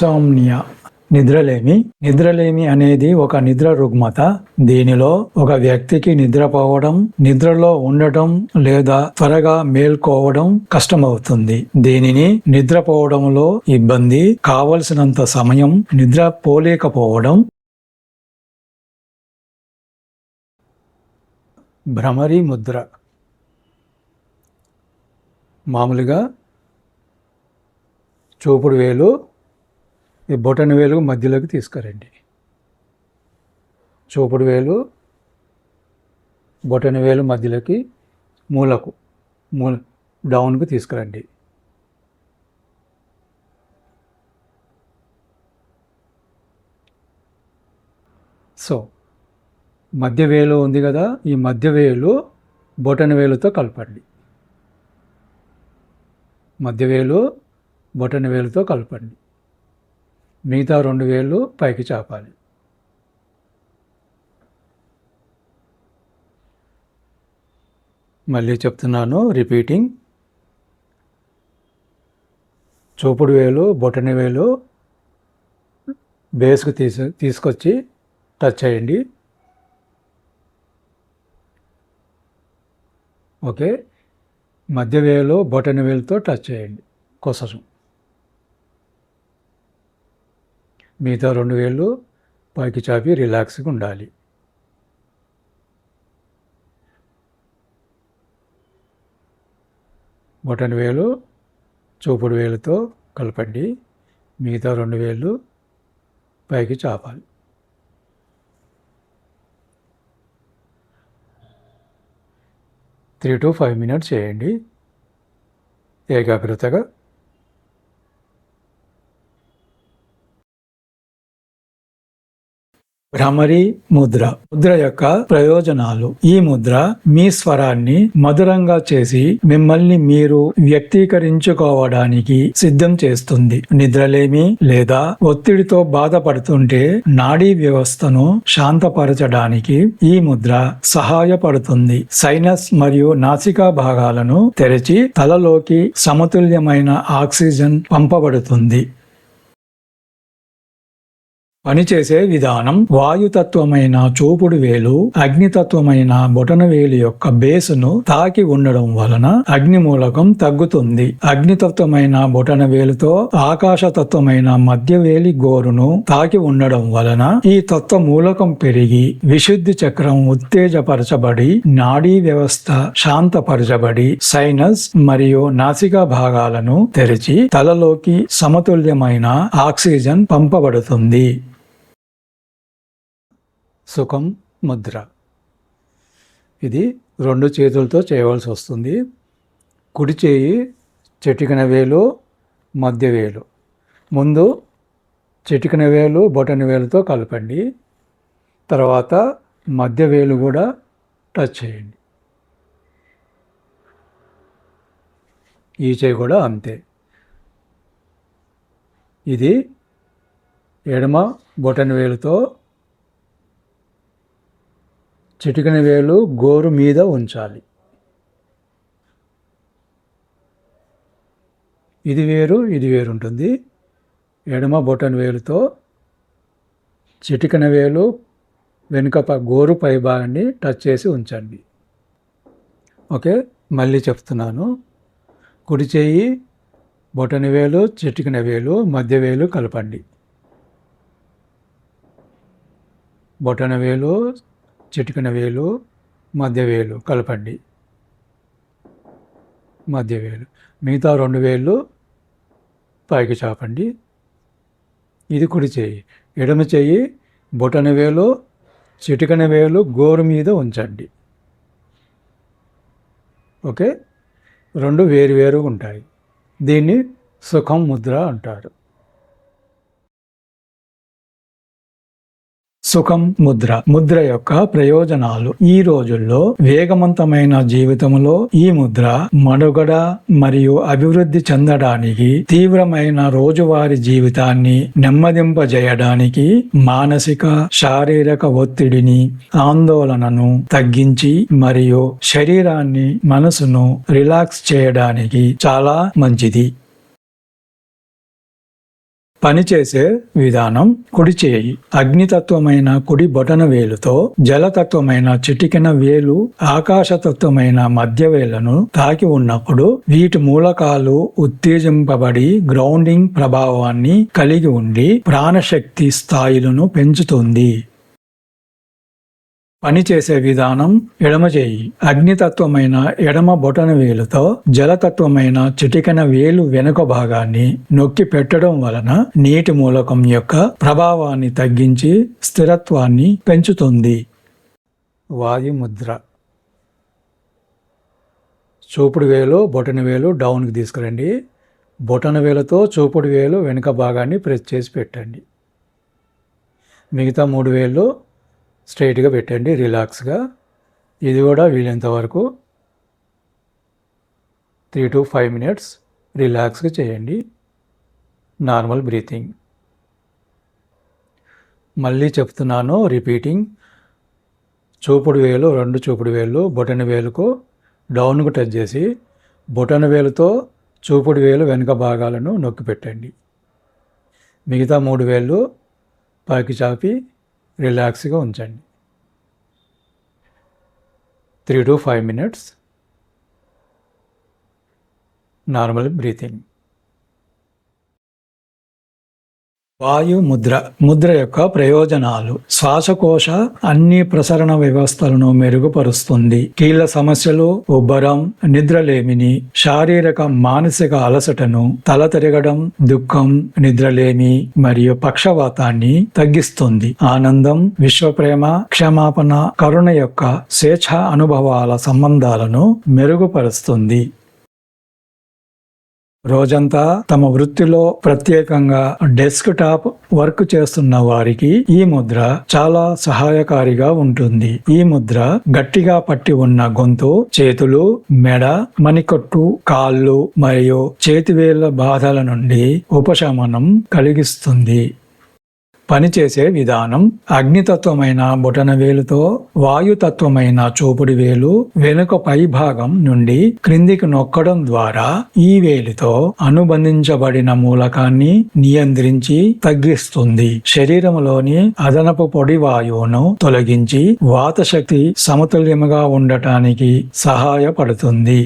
Insomnia. నిద్రలేమి. నిద్రలేమి అనేది ఒక నిద్ర రుగ్మత. దీనిలో ఒక వ్యక్తికి నిద్రపోవడం నిద్రలో ఉండటం లేదా త్వరగా మేల్కోవడం కష్టమవుతుంది. దీనిని నిద్రపోవడంలో ఇబ్బంది కావలసినంత సమయం నిద్ర పోలేకపోవడం. భ్రమరి ముద్ర. మామూలుగా చూపుడు వేలు ఈ బొటన వేలు మధ్యలోకి తీసుకురండి. చూపుడు వేలు బొటన వేలు మధ్యలోకి మూలకు మూల డౌన్కి తీసుకురండి. సో మధ్య వేలు ఉంది కదా ఈ మధ్య వేలు బొటన వేలుతో కలపండి. మధ్య వేలు బొటన వేలుతో కలపండి. మిగతా రెండు వేలు పైకి చాపాలి. మళ్ళీ చెప్తున్నాను రిపీటింగ్ చూపుడు వేలు బొటని వేలు బేస్కు తీసు తీసుకొచ్చి టచ్ చేయండి. ఓకే? మధ్య వేలు బొటని వేలుతో టచ్ చేయండి. కొసరం. మిగతా రెండు వేళ్ళు పైకి చాపి రిలాక్స్గా ఉండాలి. బొటన్ వేలు చూపుడు వేలుతో కలపండి. మిగతా రెండు వేళ్ళు పైకి చాపాలి. త్రీ టు ఫైవ్ మినిట్స్ చేయండి. ఏకాగ్రతగా భ్రమరి ముద్ర. ముద్ర యొక్క ప్రయోజనాలు. ఈ ముద్ర మీ స్వరాన్ని మధురంగా చేసి మిమ్మల్ని మీరు వ్యక్తీకరించుకోవడానికి సిద్ధం చేస్తుంది. నిద్రలేమి లేదా ఒత్తిడితో బాధపడుతుంటే నాడీ వ్యవస్థను శాంతపరచడానికి ఈ ముద్ర సహాయపడుతుంది. సైనస్ మరియు నాసికా భాగాలను తెరిచి తలలోకి సమతుల్యమైన ఆక్సిజన్ పంపబడుతుంది. పనిచేసే విధానం వాయుతత్వమైన చూపుడు వేలు అగ్నితత్వమైన బొటన వేలు యొక్క బేసును తాకి ఉండడం వలన అగ్ని మూలకం తగ్గుతుంది. అగ్నితత్వమైన బొటన వేలుతో ఆకాశతత్వమైన మధ్య వేలి గోరును తాకి ఉండడం వలన ఈ తత్వ మూలకం పెరిగి విశుద్ధి చక్రం ఉత్తేజపరచబడి నాడీ వ్యవస్థ శాంతపరచబడి సైనస్ మరియు నాసికా భాగాలను తెరిచి తలలోకి సమతుల్యమైన ఆక్సిజన్ పంపబడుతుంది. సుఖం ముద్ర. ఇది రెండు చేతులతో చేయవలసి వస్తుంది. కుడి చేయి చెటికిన వేలు మధ్య వేలు. ముందు చిటికిన వేలు బొటని వేలుతో కలపండి. తర్వాత మధ్య వేలు కూడా టచ్ చేయండి. ఈ చేయి కూడా అంతే. ఇది ఎడమ బొటన్ వేలుతో చిటికిన వేలు గోరు మీద ఉంచాలి. ఇది వేరు ఇది వేరు ఉంటుంది ఎడమ బొటన్ వేలుతో చిటికిన వేలు వెనుక గోరు పై భాగాన్ని టచ్ చేసి ఉంచండి. ఓకే మళ్ళీ చెప్తున్నాను. కుడి చేయి బొటన వేలు చిటికిన వేలు మధ్య వేలు కలపండి. బొటన వేలు చిటికిన వేలు మధ్య వేలు కలపండి. మధ్య వేలు. మిగతా రెండు వేళ్ళు పైకి చాపండి. ఇది కుడి చేయి. ఎడమ చేయి బొటన వేలు చిటికన వేలు గోరు మీద ఉంచండి. ఓకే? రెండు వేరు వేరుగా ఉంటాయి. దీన్ని సుఖం ముద్ర అంటారు. సుఖం ముద్ర. ముద్ర యొక్క ప్రయోజనాలు. ఈ రోజుల్లో వేగవంతమైన జీవితంలో ఈ ముద్ర మనుగడ మరియు అభివృద్ధి చెందడానికి తీవ్రమైన రోజువారీ జీవితాన్ని నెమ్మదింపజేయడానికి మానసిక శారీరక ఒత్తిడిని ఆందోళనను తగ్గించి మరియు శరీరాన్ని మనసును రిలాక్స్ చేయడానికి చాలా మంచిది. పనిచేసే విధానం కుడి చేయి. అగ్నితత్వమైన కుడి బొటన వేలుతో జలతత్వమైన చిటికిన వేలు ఆకాశతత్వమైన మధ్య వేలను తాకి ఉన్నప్పుడు వీటి మూలకాలు ఉత్తేజింపబడి గ్రౌండింగ్ ప్రభావాన్ని కలిగి ఉండి ప్రాణశక్తి స్థాయిలను పెంచుతుంది. పనిచేసే విధానం ఎడమ చేయి అగ్నితత్వమైన ఎడమ బొటన వేలుతో జలతత్వమైన చిటికన వేలు వెనుక భాగాన్ని నొక్కి పెట్టడం వలన నీటి మూలకం యొక్క ప్రభావాన్ని తగ్గించి స్థిరత్వాన్ని పెంచుతుంది. వాయుముద్ర. చూపుడు వేలు బొటన వేలు డౌన్కి తీసుకురండి. బొటన వేలుతో చూపుడు వేలు వెనుక భాగాన్ని ప్రెస్ చేసి పెట్టండి. మిగతా మూడు వేలు స్ట్రైట్గా పెట్టండి రిలాక్స్గా. ఇది కూడా వీలైనంత వరకు త్రీ టు ఫైవ్ మినిట్స్ రిలాక్స్గా చేయండి. Normal breathing. మళ్ళీ చెప్తున్నాను రిపీటింగ్. చూపుడు వేలు రెండు చూపుడు వేలు బొటన వేలుకు డౌన్కు టచ్ చేసి బొటన వేలుతో చూపుడు వేలు వెనుక భాగాలను నొక్కి పెట్టండి. మిగతా మూడు వేళ్ళు పైకి చాపి రిలాక్స్గా ఉంచండి. Three to five minutes normal breathing. వాయు ముద్ర ముద్ర యొక్క ప్రయోజనాలు. శ్వాసకోశ అన్ని ప్రసరణ వ్యవస్థలను మెరుగుపరుస్తుంది. కీళ్ళ సమస్యలు ఉబ్బరం నిద్రలేమిని శారీరక మానసిక అలసటను తల తిరగడం దుఃఖం నిద్రలేమి మరియు పక్షవాతాన్ని తగ్గిస్తుంది. ఆనందం విశ్వప్రేమ క్షమాపణ కరుణ యొక్క స్వేచ్ఛ అనుభవాల సంబంధాలను మెరుగుపరుస్తుంది. రోజంతా తమ వృత్తిలో ప్రత్యేకంగా డెస్క్ టాప్ వర్క్ చేస్తున్న వారికి ఈ ముద్ర చాలా సహాయకారిగా ఉంటుంది. ఈ ముద్ర గట్టిగా పట్టి ఉన్న గొంతు చేతులు మెడ మణికట్టు కాళ్ళు మరియు చేతివేళ్ళ బాధల నుండి ఉపశమనం కలిగిస్తుంది. పనిచేసే విధానం అగ్నితత్వమైన బొటన వేలుతో వాయుతత్వమైన చూపుడు వేలు వెనుక పై భాగం నుండి క్రిందికి నొక్కడం ద్వారా ఈ వేలితో అనుబంధించబడిన మూలకాన్ని నియంత్రించి తగ్గిస్తుంది. శరీరంలోని అదనపు పొడి వాయువును తొలగించి వాతశక్తి సమతుల్యముగా ఉండటానికి సహాయపడుతుంది.